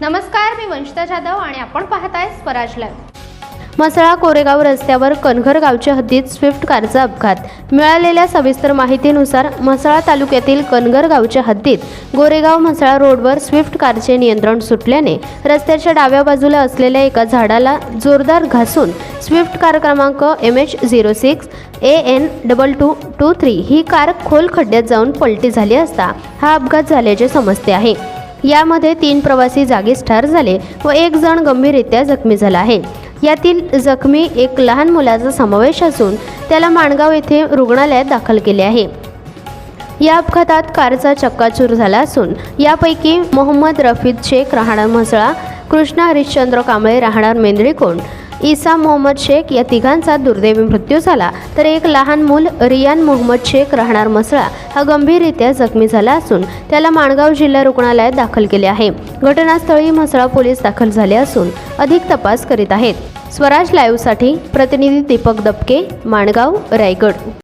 नमस्कार मी वंशिता जाधव आणि आपण पाहताय स्वराज लाईव्ह. मसळा कोरेगाव रस्त्यावर कनघर गावच्या हद्दीत स्विफ्ट कारचा अपघात. मिळालेल्या सविस्तर माहितीनुसार म्हसळा तालुक्यातील कनगर गावच्या हद्दीत गोरेगाव म्हसळा रोडवर स्विफ्ट कारचे नियंत्रण सुटल्याने रस्त्याच्या डाव्या बाजूला असलेल्या एका झाडाला जोरदार घासून स्विफ्ट कार क्रमांक M H zero six A N double two two three he car खोल खड्ड्यात जाऊन पलटी झाली असता हा अपघात झाल्याचे समजते आहे. यामध्ये तीन प्रवासी जागीच ठार झाले व एक जण गंभीररित्या जखमी झाला आहे. यातील जखमी एक लहान मुलाचा समावेश असून त्याला माणगाव येथे रुग्णालयात दाखल केले आहे. या अपघातात कारचा चक्काचूर झाला असून यापैकी मोहम्मद रफीद शेख राहणार म्हसळा कृष्णा हरिश्चंद्र कांबळे राहणार मेंदळीकोंड ईसा मोहम्मद शेख या तिघांचा दुर्दैवी मृत्यू झाला. तर एक लहान मूल रियान मोहम्मद शेख राहणार मसळा हा गंभीररित्या जखमी झाला असून त्याला माणगाव जिल्हा रुग्णालयात दाखल केले आहे. घटनास्थळी म्हसळा पोलीस दाखल झाले असून अधिक तपास करीत आहेत. स्वराज लाईव्हसाठी प्रतिनिधी दीपक दपके माणगाव रायगड.